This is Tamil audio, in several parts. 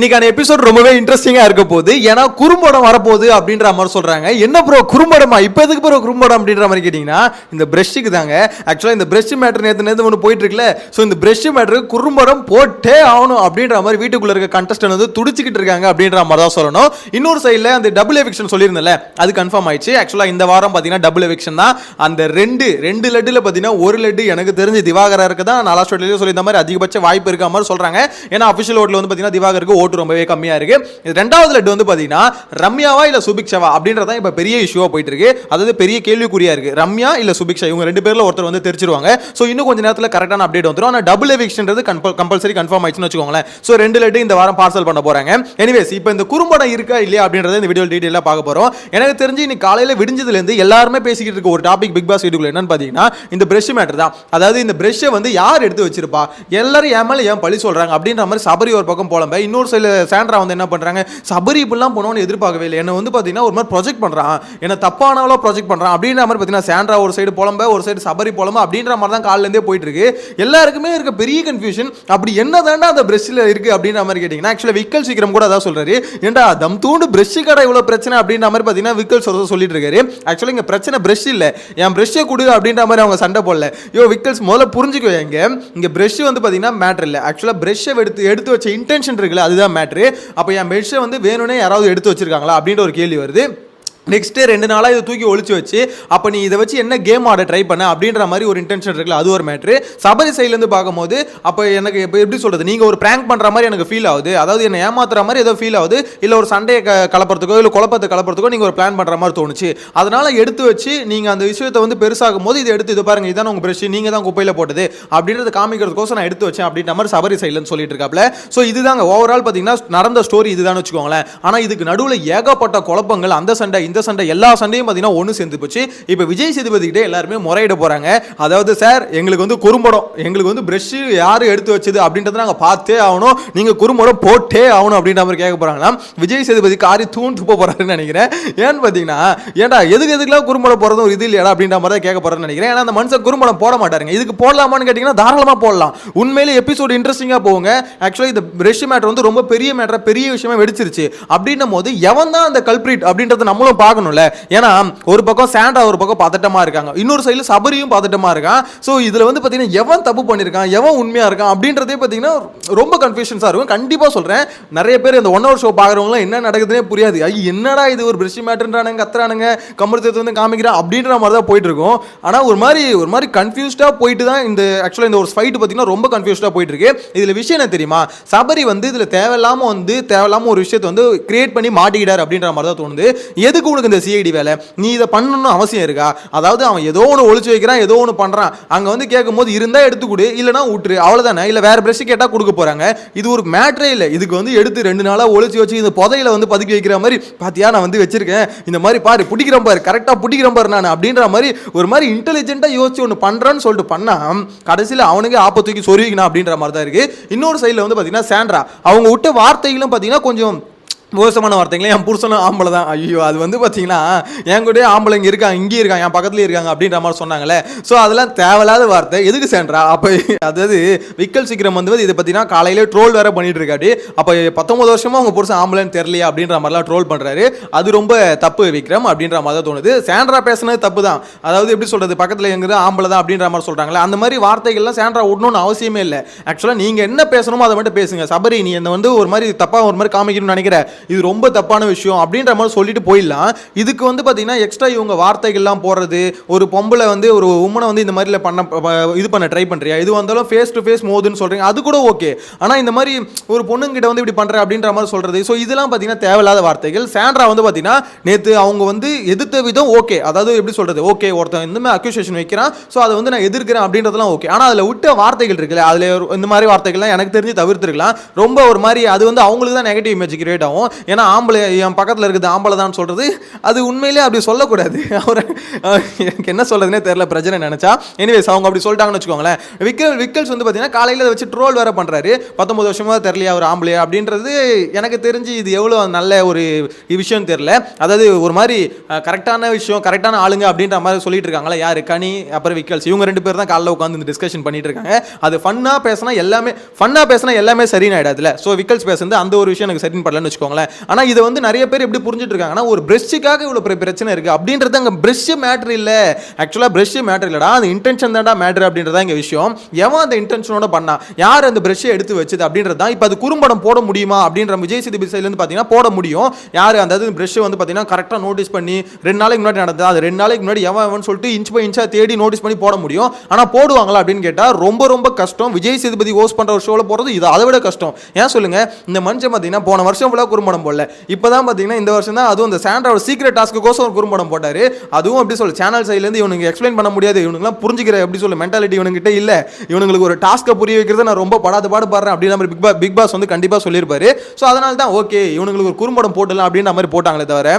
இன்னைக்கான எபிசோட் ரொம்பவே இன்ட்ரெஸ்டிங்காக இருக்க போகுது. ஏன்னா குறும்படம் வரப்போகுது அப்படின்ற மாதிரி சொல்கிறாங்க என்ன ப்ரோ குறும்படமா? இப்போ எதுக்கு ப்ரோ குறும்படம் அப்படின்ற மாதிரி கேட்டிங்கன்னா இந்த ப்ரெஷ்ஷுக்கு தாங்க. ஆக்சுவலாக இந்த ப்ரெஷ் மேட்டர் நேற்று நேற்று ஒன்று போயிட்டு இருக்குல்ல ஸோ இந்த ப்ரெஷ் மேட்டருக்கு குறும்படம் போட்டே ஆகணும் அப்படின்ற மாதிரி வீட்டுக்குள்ளே இருக்க கண்டஸ்டன் வந்து துடிச்சிக்கிட்டு இருக்காங்க அப்படின்ற மாதிரி தான் சொல்லணும். இன்னொரு சைடில் அந்த டபுள் எவிக்ஷன் சொல்லியிருந்தல அது கன்ஃபார்ம் ஆயிடுச்சு. ஆக்சுவலாக இந்த வாரம் பார்த்தீங்கன்னா டபுள் எவிக்ஷன் தான். அந்த ரெண்டு ரெண்டு லட்டில் பார்த்தீங்கன்னா ஒரு லட்டு எனக்கு தெரிஞ்சு இருக்க தான் நான் லாஸ்ட் சொல்லியிருந்த மாதிரி அதிகபட்ச வாய்ப்பு இருக்க மாதிரி சொல்கிறாங்க ஏன்னா அஃபிஷியல் ஓட்டில் வந்து பார்த்தீங்கன்னா திவாகருக்கு ஓட்டு ரொம்பவே கம்மியா இருக்கு. இது ரெண்டாவது லட்டு வந்து பார்த்தீங்கன்னா ரம்யாவா இல்ல சுபிக்ஷாவா அப்படின்றதான் இப்போ பெரிய இஷ்யூவாக போயிட்டு இருக்கு அதாவது பெரிய கேள்விக்குறியா இருக்கு. ரம்யா இல்ல சுபிக்ஷா இவங்க ரெண்டு பேரில் ஒருத்தர் வந்து தெரிச்சிருவாங்க. ஸோ இன்னும் கொஞ்சம் நேரத்தில் கரெக்டான அப்டேட் வந்துடும் ஆனால் டபுள் எவிக்ஷன்றது கம்பல்சரி கன்ஃபார்ம் ஆயிடுச்சுன்னு வச்சுக்கோங்களேன். ஸோ ரெண்டு லட்டு இந்த வாரம் பார்சல் பண்ண போறாங்க. எனிவேஸ் இப்போ இந்த குறும்படம் இருக்கா இல்லையா அப்படின்றத இந்த வீடியோ டீட்டெயிலாக பார்க்க போகிறோம் எனக்கு தெரிஞ்சு இன்னைக்கு காலையில் விடிஞ்சதுலேருந்து எல்லாருமே பேசிக்கிட்டு இருக்க ஒரு டாபிக் பிக் பாஸ் வீட்டுக்குள்ள என்னன்னு பார்த்தீங்கன்னா இந்த பிரஷ் மேட்டர் தான். அதாவது இந்த பிரஷ்ஷை வந்து யார் எடுத்து வச்சிருப்பா? எல்லாரும் ஏன் மேலே ஏன் பழி சொல்றாங்க அப்படின்ற மாதிரி சபரி ஒரு பக்கம் போலம்ப இன்னொரு சில சாண்ட்ரா வந்து என்ன பண்றாங்க? சபரி இப்படிலாம் போனோன்னு எதிர்பார்க்கவே இல்லை. என்ன வந்து பார்த்தீங்கன்னா ஒரு மாதிரி ப்ரொஜெக்ட் பண்றான். என்ன தப்பானவளோ ப்ரொஜெக்ட் பண்றான். அப்படின்ற மாதிரி பார்த்தீங்கன்னா சாண்ட்ரா ஒரு சைடு புலம்ப ஒரு சைடு சபரி புலம்ப அப்படின்ற மாதிரி தான் காலிலேருந்தே போயிட்டு இருக்கு. எல்லாருக்குமே இருக்க பெரிய கன்ஃபியூஷன் அப்படி என்ன தாண்டா அந்த பிரஷ்ல இருக்கு அப்படின்ற மாதிரி கேட்டிங்கன்னா ஆக்சுவலாக விக்கல் சீக்கிரம் கூட அதான் சொல்கிறாரு ஏன்டா தம் தூண்டு பிரஷ் கடை இவ்வளோ பிரச்சனை அப்படின்ற மாதிரி பார்த்தீங்கன்னா விக்கல் சொல்ல சொல்லிட்டு இருக்காரு. ஆக்சுவலாக இங்கே பிரச்சனை பிரஷ் இல்லை. என் பிரஷ்ஷை கொடு அப்படின்ற மாதிரி அவங்க சண்டை போடல. யோ விக்கல்ஸ் முதல்ல புரிஞ்சுக்கோ எங்க. இங்கே பிரஷ் வந்து பார்த்தீங்கன்னா மேட்ரு இல்லை. ஆக்சுவலாக பிரஷ்ஷை எடுத்து எடுத்து வச்ச இன்டென்ஷன் இருக்குல்ல அது அதுதான் மேட்ரு அப்போ என் பிரஷ்ஷை வந்து வேணும்னே யாராவது எடுத்து வச்சிருக்காங்களா அப்படின்ற ஒரு கேள்வி வருது. நெக்ஸ்ட்டு ரெண்டு நாளாக இதை தூக்கி ஒழிச்சு வச்சு அப்போ நீ இதை வச்சு என்ன கேம் ஆட ட்ரை பண்ண அப்படின்ற மாதிரி ஒரு இன்டென்ஷன் இருக்குல்ல அது ஒரு மேட்ரு சபரி சைட்லேருந்து பார்க்கும்போது அப்போ எனக்கு இப்போ எப்படி சொல்கிறது நீங்கள் ஒரு ப்ராங்க் பண்ணுற மாதிரி எனக்கு ஃபீல் ஆகுது. அதாவது என்னை ஏமாத்துற மாதிரி ஏதோ ஃபீல் ஆகுது. இல்லை ஒரு சண்டையை க கலப்புறதுக்கோ இல்லை குழப்பத்தை கலப்புறதுக்கோ நீங்கள் ஒரு பிளான் பண்ணுற மாதிரி தோணுச்சு. அதனால் எடுத்து வச்சு நீங்கள் அந்த விஷயத்தை வந்து பெருசாகும் போது இதை எடுத்து இது பாருங்கள் இதான் உங்கள் பிரஷ் நீங்கள் தான் குப்பையில் போட்டது. அப்படின்றத காமிக்கிறதுக்கோசம் நான் எடுத்து வச்சேன் அப்படின்ற மாதிரி சபரி சைட்லன்னு சொல்லிட்டு இருக்காப்ல. ஸோ இதுதாங்க ஓவரால் பார்த்தீங்கன்னா நடந்த ஸ்டோரி இதுதான் வச்சுக்கோங்களேன். ஆனால் இதுக்கு நடுவில் ஏகப்பட்ட குழப்பங்கள் அந்த சண்டை இந்த சண்டை எல்லா சண்டையும் பார்த்தீங்கன்னா ஒன்று சேர்ந்து போச்சு. இப்போ விஜய் சேதுபதி கிட்டே எல்லாருமே முறையிட போகிறாங்க அதாவது சார் எங்களுக்கு வந்து குறும்படம் எங்களுக்கு வந்து ப்ரெஷ்ஷு யார் எடுத்து வச்சது? அப்படின்றத நாங்கள் பார்த்தே ஆகணும். நீங்கள் குறும்படம் போட்டே ஆகணும் அப்படின்ற மாதிரி கேட்க போகிறாங்கன்னா விஜய் சேதுபதி காரி தூண் போக போகிறாருன்னு நினைக்கிறேன். ஏன்னு பார்த்தீங்கன்னா ஏன்டா எதுக்கு எதுக்குலாம் குறும்படம் போகிறதும் ஒரு இது இல்லையா அப்படின்ற மாதிரி தான் கேட்க போகிறேன்னு நினைக்கிறேன். ஏன்னா அந்த மனுஷன் குறும்படம் போட மாட்டாருங்க. இதுக்கு போடலாமான்னு கேட்டிங்கன்னா தாராளமாக போடலாம். உண்மையிலே எபிசோடு இன்ட்ரெஸ்டிங்காக போங்க ஆக்சுவலாக இந்த ப்ரெஷ் மேட்ரு வந்து ரொம்ப பெரிய மேட்டராக பெரிய விஷயமா வெடிச்சிருச்சு. அப்படின்னும் போது எவன் தான் அந்த கல்பிரிட் அப்படின்றத நம்மளும் பார்க்கணும்ல. ஏன்னா ஒரு பக்கம் சாண்டா ஒரு பக்கம் பதட்டமாக இருக்காங்க. இன்னொரு சைடில் சபரியும் பதட்டமாக இருக்கான். ஸோ இதில் வந்து பார்த்தீங்கன்னா எவன் தப்பு பண்ணியிருக்கான் எவன் உண்மையாக இருக்கான் அப்படின்றதே பார்த்தீங்கன்னா ரொம்ப கன்ஃபியூஷன்ஸாக இருக்கும். கண்டிப்பாக சொல்கிறேன் நிறைய பேர் இந்த ஒன் ஹவர் ஷோ பார்க்குறவங்களாம் என்ன நடக்குதுன்னே புரியாது. ஐய் என்னடா இது? ஒரு பிரிஷி மேட்டர்ன்றானுங்க கத்துறானுங்க கமர்த்தத்தை வந்து காமிக்கிறான் அப்படின்ற மாதிரி தான் போயிட்டு இருக்கும். ஆனால் ஒரு மாதிரி ஒரு மாதிரி கன்ஃபியூஸ்டாக போயிட்டு தான் இந்த ஆக்சுவலாக இந்த ஒரு ஃபைட் பார்த்தீங்கன்னா ரொம்ப கன்ஃபியூஸ்டாக போயிட்டு இருக்கு. இதில் விஷயம் என்ன தெரியுமா? சபரி வந்து இதில் தேவையில்லாமல் வந்து தேவையில்லாமல் ஒரு விஷயத்தை வந்து கிரியேட் பண்ணி மாட்டிக்கிட்டார் அப்படின்ற மாதிரி தான் தோணுது. எதுக்கு உனக்கு இந்த சிஐடி வேலை நீ இதை பண்ணணும்னு அவசியம் இருக்கா? அதாவது அவன் ஏதோ ஒன்று ஒழிச்சு வைக்கிறான் ஏதோ ஒன்று பண்ணுறான் அங்கே வந்து கேட்கும்போது இருந்தால் எடுத்து கொடு இல்லைனா விட்டுரு. அவ்வளோதானே இல்லை வேற ப்ரெஷ் கேட்டால் கொடுக்க போகிறாங்க இது ஒரு மேட்ரே இல்லை. இதுக்கு வந்து எடுத்து ரெண்டு நாளாக ஒழிச்சு வச்சு இந்த புதையில வந்து பதுக்கி வைக்கிற மாதிரி பார்த்தியா நான் வந்து வச்சிருக்கேன். இந்த மாதிரி பாரு பிடிக்கிறேன் பாரு கரெக்டாக பிடிக்கிறேன் பாரு நான் அப்படின்ற மாதிரி ஒரு மாதிரி இன்டெலிஜென்ட்டாக யோசிச்சு ஒன்று பண்ணுறான்னு சொல்லிட்டு பண்ணா கடைசியில் அவனுக்கு ஆப்ப தூக்கி சொருவிக்கணும் அப்படின்ற மாதிரி தான் இருக்கு. இன்னொரு சைடில் வந்து பார்த்தீங்கன்னா சேண்ட்ரா அவங்க விட்ட வார்த்தைகளும் பார்த்தீங்கன்னா கொஞ்சம் மோசமான வார்த்தைங்களே என் புருஷனும் ஆம்பளை தான். ஐயோ அது வந்து பார்த்தீங்கன்னா என் கூட ஆம்பளைங்க இருக்காங்க இங்கேயும் இருக்காங்க என் பக்கத்துலேயே இருக்காங்க அப்படின்ற மாதிரி சொன்னாங்களே ஸோ அதெல்லாம் தேவையில்லாத வார்த்தை. எதுக்கு சேன்றா அப்போ அதாவது விக்கல் சீக்கிரம் வந்து இதை பார்த்தீங்கன்னா காலையிலே ட்ரோல் வேற பண்ணிட்டு இருக்காடி அப்போ பத்தொம்பது வருஷமா அவங்க புருஷன் ஆம்பளைன்னு தெரியலையா அப்படின்ற மாதிரிலாம் ட்ரோல் பண்ணுறாரு அது ரொம்ப தப்பு விக்ரம் அப்படின்ற மாதிரி தான் தோணுது. சேண்ட்ரா பேசுனது தப்பு தான். அதாவது எப்படி சொல்கிறது பக்கத்தில் எங்கிறது ஆம்பளை தான் அப்படின்ற மாதிரி சொல்கிறாங்களே அந்த மாதிரி வார்த்தைகள்லாம் சேண்ட்ரா விடணும்னு அவசியமே இல்லை. ஆக்சுவலாக நீங்கள் என்ன பேசணுமோ அதை மட்டும் பேசுங்க. சபரி நீ என்ன வந்து ஒரு மாதிரி தப்பாக ஒரு மாதிரி காமிக்கணும்னு நினைக்கிற. இது ரொம்ப தப்பான விஷயம் அப்படின்ற மாதிரி சொல்லிட்டு போயிடலாம். இதுக்கு வந்து பார்த்தீங்கன்னா எக்ஸ்ட்ரா இவங்க வார்த்தைகள்லாம் போடுறது ஒரு பொம்பளை வந்து ஒரு உமனை வந்து இந்த மாதிரில பண்ண இது பண்ண ட்ரை பண்ணுறியா இது வந்தாலும் ஃபேஸ் டு ஃபேஸ் மோதுன்னு சொல்கிறீங்க அது கூட ஓகே ஆனால் இந்த மாதிரி ஒரு பொண்ணுங்கிட்ட வந்து இப்படி பண்ணுற அப்படின்ற மாதிரி சொல்கிறது ஸோ இதெல்லாம் பார்த்தீங்கன்னா தேவையில்லாத வார்த்தைகள். சாண்ட்ரா வந்து பார்த்தீங்கன்னா நேற்று அவங்க வந்து எதிர்த்த விதம் ஓகே அதாவது எப்படி சொல்கிறது ஓகே ஒருத்தன் இந்த மாதிரி அக்யூசேஷன் வைக்கிறான். ஸோ அதை வந்து நான் எதிர்க்கிறேன் அப்படின்றதெல்லாம் ஓகே ஆனால் அதில் விட்ட வார்த்தைகள் இருக்குல்ல அதில் இந்த மாதிரி வார்த்தைகள்லாம் எனக்கு தெரிஞ்சு தவிர்த்துருக்கலாம். ரொம்ப ஒரு மாதிரி அது வந்து அவங்களுக்கு தான் நெகட்டிவ் இமேஜ் கிரியேட் ஆகும். ஏன்னா ஆம்பளை என் பக்கத்தில் இருக்குது ஆம்பளை தான் சொல்கிறது அது உண்மையிலே அப்படி சொல்லக்கூடாது. அவர் எனக்கு என்ன சொல்கிறதுனே தெரில பிரச்சனை நினச்சா. எனிவேஸ் அவங்க அப்படி சொல்லிட்டாங்கன்னு வச்சுக்கோங்களேன். விக்கல் விக்கல்ஸ் வந்து பார்த்தீங்கன்னா காலையில் அதை வச்சு ட்ரோல் வேறு பண்ணுறாரு பத்தொம்பது வருஷமாக தெரியலையா அவர் ஆம்பளையா அப்படின்றது எனக்கு தெரிஞ்சு இது எவ்வளோ நல்ல ஒரு விஷயம் தெரில அதாவது ஒரு மாதிரி கரெக்டான விஷயம் கரெக்டான ஆளுங்க அப்படின்ற மாதிரி சொல்லிட்டு இருக்காங்களா யார்? கனி அப்புறம் விக்கல்ஸ். இவங்க ரெண்டு பேர் தான் காலைல உட்காந்து இந்த டிஸ்கஷன் பண்ணிட்டு இருக்காங்க. அது ஃபன்னாக பேசினா எல்லாமே ஃபன்னாக பேசினா எல்லாமே சரின்னு ஆகிடாதுல ஸோ விக்கல்ஸ் பேசுறது அந்த ஒரு விஷயம் எனக்கு சரின்னு படலன்னு வச்சுக்கோங்களேன். ஆனால் இதை வந்து நிறைய பேர் எப்படி புரிஞ்சுட்டு இருக்காங்கன்னா ஒரு பிரஷ்ஷுக்காக இவ்வளோ பெரிய பிரச்சனை இருக்குது அப்படின்றது அங்கே பிரஷ்ஷு மேட்ரு இல்லை. ஆக்சுவலாக பிரஷ்ஷு மேட்ரு இல்லைடா அந்த இன்டென்ஷன் தான்டா மேட்ரு அப்படின்றதா இங்கே விஷயம். எவன் அந்த இன்டென்ஷனோட பண்ணா? யார் அந்த பிரஷ்ஷை எடுத்து வச்சது அப்படின்றது தான். இப்போ அது குறும்படம் போட முடியுமா அப்படின்ற விஜய் சேதுபதி சைட்லேருந்து பார்த்தீங்கன்னா போட முடியும். யார் அந்த பிரஷ்ஷை வந்து பார்த்தீங்கன்னா கரெக்டாக நோட்டீஸ் பண்ணி ரெண்டு நாளைக்கு முன்னாடி நடந்தது. அது ரெண்டு நாளைக்கு முன்னாடி எவன் எவன் சொல்லிட்டு இன்ச் பை இன்ச்சாக தேடி நோட்டீஸ் பண்ணி போட முடியும். ஆனால் போடுவாங்களா அப்படின்னு கேட்டால் ரொம்ப ரொம்ப கஷ்டம். விஜய் சேதுபதி ஹோஸ்ட் பண்ணுற ஒரு ஷோவில் போகிறது இது அதை விட கஷ்டம். ஏன் சொல்லுங்க? இந்த மனுஷன் பார்த்தீங்கன்னா போன வருஷம் ஃபுல்லாக குறும்படம் போடல. இப்போ தான் பார்த்தீங்கன்னா இந்த வருஷம் தான் அதுவும் இந்த சாண்ட்ராவோட சீக்ரெட் டாஸ்க்குக்கோசம் ஒரு குறும்படம் போட்டார். அதுவும் அப்படி சொல்லு சேனல் சைட்லேருந்து இவனுக்கு எக்ஸ்பிளைன் பண்ண முடியாது. இவனுக்குலாம் புரிஞ்சுக்கிற எப்படி சொல்லு மென்டாலிட்டி இவனுங்கிட்ட இல்லை. இவனுங்களுக்கு ஒரு டாஸ்க்கை புரிய வைக்கிறது நான் ரொம்ப படாத பாடு பாடுறேன் அப்படின்ற மாதிரி பிக் பா பிக் பாஸ் வந்து கண்டிப்பாக சொல்லியிருப்பாரு. ஸோ அதனால தான் ஓகே இவனுங்களுக்கு ஒரு குறும்படம் போடலாம் அப்படின்ற மாதிரி போட்டாங்களே தவிர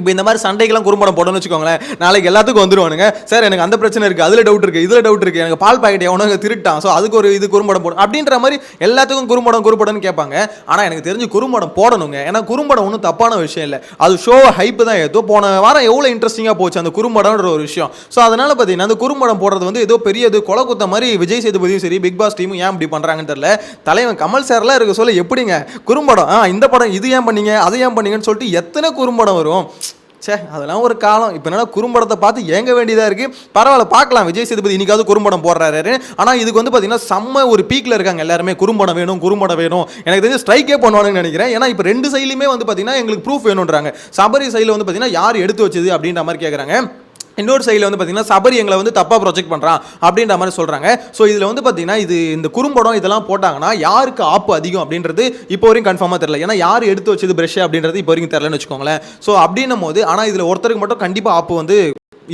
இப்போ இந்த மாதிரி சண்டைக்கெல்லாம் குறும்படம் போடணும்னு வச்சுக்கோங்களேன். நாளைக்கு எல்லாத்துக்கும் வந்துடுவானுங்க சார் எனக்கு அந்த பிரச்சனை இருக்குது அதில் டவுட் இருக்குது இதில் டவுட் இருக்குது எனக்கு பால் பாக்கெட் எவனோ திருட்டான். ஸோ அதுக்கு ஒரு இது குறும்படம் போடும் அப்படின்ற மாதிரி எல்லாத்துக்கும் குறும்படம் குறும்படம்னு கேட்பாங்க. ஆனால் எனக்கு தெரிஞ்சு குறும்படம் போடணுங்க. ஏன்னா குறும்படம் ஒன்றும் தப்பான விஷயம் இல்லை. அது ஷோ ஹைப்பு தான். ஏதோ போன வாரம் எவ்வளோ இன்ட்ரெஸ்டிங்காக போச்சு அந்த குறும்படம்ன்ற ஒரு விஷயம். ஸோ அதனால் பார்த்தீங்கன்னா அந்த குறும்படம் போடுறது வந்து ஏதோ பெரிய இது கொலை குத்த மாதிரி விஜய் சேதுபதியும் சரி பிக் பாஸ் டீமும் ஏன் இப்படி பண்ணுறாங்கன்னு தெரியல. தலைவன் கமல் சார்லாம் இருக்க சொல்ல எப்படிங்க? குறும்படம் ஆ இந்த படம் இது ஏன் பண்ணீங்க அதை ஏன் பண்ணீங்கன்னு சொல்லிட்டு எத்தனை குறும்படம் வரும்? ச்சே அதெல்லாம் ஒரு காலம். இப்போ என்னன்னா குறும்படத்தை பார்த்து ஏங்க வேண்டியதாக இருக்குது பரவாயில்ல பார்க்கலாம். விஜய் சேதுபதி இன்னைக்காவது குறும்படம் போடுறாரு ஆனால் இதுக்கு வந்து பார்த்தீங்கன்னா செம்ம ஒரு பீக்கில் இருக்காங்க எல்லாருமே. குறும்படம் வேணும் குறும்படம் வேணும். எனக்கு தெரிஞ்சு ஸ்ட்ரைக்கே பண்ணுவானுன்னு நினைக்கிறேன். ஏன்னா இப்போ ரெண்டு சைட்லையுமே வந்து பார்த்தீங்கன்னா எங்களுக்கு ப்ரூஃப் வேணுன்றாங்க. சபரி சைடில் வந்து பார்த்தீங்கன்னா யார் எடுத்து வச்சது அப்படின்ற மாதிரி கேட்குறாங்க இன்னொரு சைடில் வந்து பார்த்தீங்கன்னா சபரி எங்களை வந்து தப்பாக ப்ரொஜெக்ட் பண்ணுறான் அப்படின்ற மாதிரி சொல்கிறாங்க ஸோ இதில் வந்து பார்த்தீங்கன்னா இது இந்த குறும்படம் இதெல்லாம் போட்டாங்கன்னா யாருக்கு ஆப்பு அதிகம் அப்படின்றது இப்போ வரைக்கும் கன்ஃபார்மாக தெரியல. ஏன்னா யார் எடுத்து வச்சது ப்ரெஷ்ஷு அப்படின்றது இப்போ வரைக்கும் தெரிலன்னு வச்சுக்கோங்களேன். ஸோ அப்படின்னும் போது ஆனால் இதில் ஒருத்தருக்கு மட்டும் கண்டிப்பாக ஆப்பு வந்து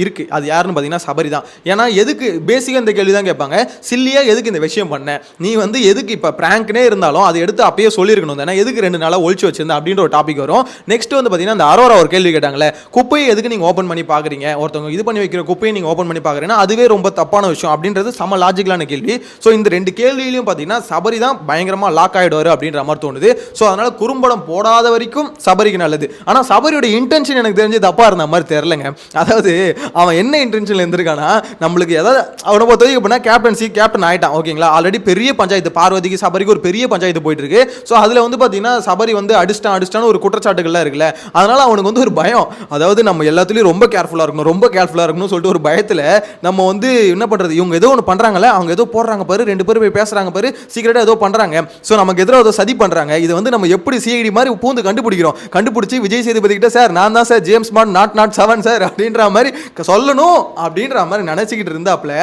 இருக்குது அது யாருன்னு பார்த்தீங்கன்னா சபரி தான். ஏன்னா எதுக்கு பேசிக்காக இந்த கேள்வி தான் கேட்பாங்க. சில்லியாக எதுக்கு இந்த விஷயம் பண்ண? நீ வந்து எதுக்கு இப்போ ப்ராங்க்னே இருந்தாலும் அதை எடுத்து அப்பயே சொல்லியிருக்கணும் தானே? எதுக்கு ரெண்டு நாளாக ஒழிச்சு வச்சிருந்தேன் அப்படின்ற ஒரு டாபிக் வரும். நெக்ஸ்ட் வந்து பார்த்தீங்கன்னா அந்த அரோரா ஒரு கேள்வி கேட்டாங்களே குப்பையை எதுக்கு நீங்கள் ஓப்பன் பண்ணி பார்க்குறீங்க? ஒருத்தவங்க இது பண்ணி வைக்கிற குப்பையை நீங்கள் ஓப்பன் பண்ணி பார்க்குறீங்கன்னா அதுவே ரொம்ப தப்பான விஷயம் அப்படின்றது சம லாஜிக்கலான கேள்வி. ஸோ இந்த ரெண்டு கேள்வியிலையும் பார்த்தீங்கன்னா சபரி தான் பயங்கரமாக லாக் ஆகிடுவார் அப்படின்ற மாதிரி தோணுது. ஸோ அதனால் குறும்படம் போடாத வரைக்கும் சபரிக்கு நல்லது. ஆனால் சபரியோட இன்டென்ஷன் எனக்கு தெரிஞ்சு தப்பாக இருந்த மாதிரி தெரிலங்க அதாவது அவன் என்ன இன்டென்ஷனில் இருந்திருக்கானா நம்மளுக்கு ஏதாவது அவனை பொறுத்த வரைக்கும் எப்படின்னா கேப்டன்சி கேப்டன் ஆகிட்டான் ஓகேங்களா ஆல்ரெடி பெரிய பஞ்சாயத்து பார்வதிக்கு சபரிக்கு ஒரு பெரிய பஞ்சாயத்து போயிட்டு இருக்கு ஸோ அதில் வந்து பார்த்தீங்கன்னா சபரி வந்து அடிச்சிட்டான் அடிச்சிட்டான்னு ஒரு குற்றச்சாட்டுகள்லாம் இருக்குல்ல. அதனால அவனுக்கு வந்து ஒரு பயம். அதாவது நம்ம எல்லாத்துலேயும் ரொம்ப கேர்ஃபுல்லாக இருக்கணும் ரொம்ப கேர்ஃபுல்லாக இருக்கணும்னு சொல்லிட்டு ஒரு பயத்தில் நம்ம வந்து என்ன பண்ணுறது இவங்க ஏதோ ஒன்று பண்ணுறாங்களே அவங்க ஏதோ போடுறாங்க பாரு ரெண்டு பேரும் போய் பேசுகிறாங்க பாரு சீக்கிரட்டாக ஏதோ பண்ணுறாங்க ஸோ நமக்கு எதிராக ஏதோ சதி பண்ணுறாங்க இதை வந்து நம்ம எப்படி சிஐடி மாதிரி பூந்து கண்டுபிடிக்கிறோம்? கண்டுபிடிச்சி விஜய் சேதுபதி கிட்ட சார் நான் தான் சார் ஜேம்ஸ் மான் நாட் நாட் செவன் சார் அப்படின்ற மாதிரி சொல்லணும் அப்படின்ற மாதிரி நினச்சிக்கிட்டு இருந்தாப்புல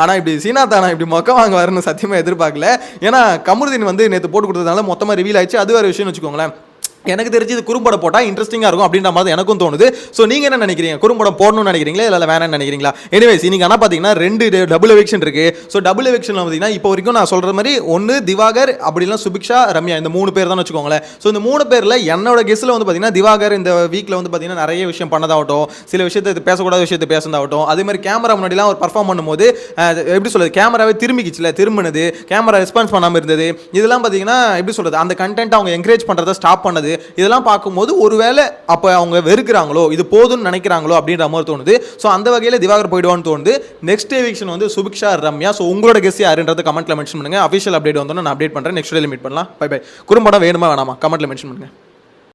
ஆனால் இப்படி சீனா தானா இப்படி மொக்க வாங்க வரணும்னு சத்தியமாக எதிர்பார்க்கல. ஏன்னா கமருதீன் வந்து நேற்று போட்டு கொடுத்ததுனால மொத்தமாக ரிவீல் ஆயிடுச்சு. அது வேறு விஷயம்னு வச்சுக்கோங்களேன். எனக்கு தெரிஞ்சு இது குறும்படம் போட்டால் இன்ட்ரெஸ்டிங்காக இருக்கும் அப்படின்ற மாதிரி எனக்கும் தோணுது. ஸோ நீங்கள் என்ன நினைக்கிறீங்க? குறும்படம் போடணும்னு நினைக்கிறீங்களா? இல்லை வேணாம்னு நினைக்கிறீங்களா? எனிவேஸ் நீங்கள் ஆனால் பார்த்தீங்கன்னா ரெண்டு டபுள் எவிக்ஷன் இருக்குது ஸோ டபுள் எவிக்ஷனில் பார்த்தீங்கன்னா இப்போ வரைக்கும் நான் சொல்கிற மாதிரி ஒன்று திவாகர் அப்படிலாம் சுபிக்ஷா ரம்யா இந்த மூணு பேர் தான் வச்சுக்கோங்களேன். ஸோ இந்த மூணு பேரில் என்னோட கெஸ்ட்டில் வந்து பார்த்தீங்கன்னா திவாகர் இந்த வீக்கில் வந்து பார்த்தீங்கன்னா நிறைய விஷயம் பண்ணதாகட்டும். சில விஷயத்தை பேசக்கூடாத விஷயத்தை பேசுனதாகட்டும். அதே மாதிரி கேமரா முன்னாடிலாம் ஒரு பர்ஃபார்ம் பண்ணும்போது எப்படி சொல்கிறது கேமராவே திரும்பிக்கிச்சுல திரும்பினது கேமரா ரெஸ்பான்ஸ் பண்ணாமல் இருந்தது. இதெல்லாம் பார்த்தீங்கன்னா எப்படி சொல்கிறது அந்த கண்டென்ட் அவங்க என்கரேஜ் பண்ணுறதை ஸ்டாப் பண்ணது. இதெல்லாம் பார்க்கும்போது ஒருவேளை அப்போ அவங்க வெறுக்கிறாங்களோ இது போதும்னு நினைக்கிறாங்களோ அப்படின்ற மாதிரி தோணுது. ஸோ அந்த வகையில் திவாகர் போயிடுவான்னு தோணுது. நெக்ஸ்ட் எவிக்ஷன் வந்து சுபிக்ஷா ரம்யா. ஸோ உங்களோட கெஸ் யாருன்றது கமெண்ட்ல மென்ஷன் பண்ணுங்க. அஃபிஷியல் அப்டேட் வந்தோன்னா நான் அப்டேட் பண்ணுறேன் நெக்ஸ்ட் டேல மீட் பண்ணலாம். பை பை குறும்படம் வேணுமா வேணாமா? கமெண்ட்டில் மென்ஷன் பண்ணுங்கள்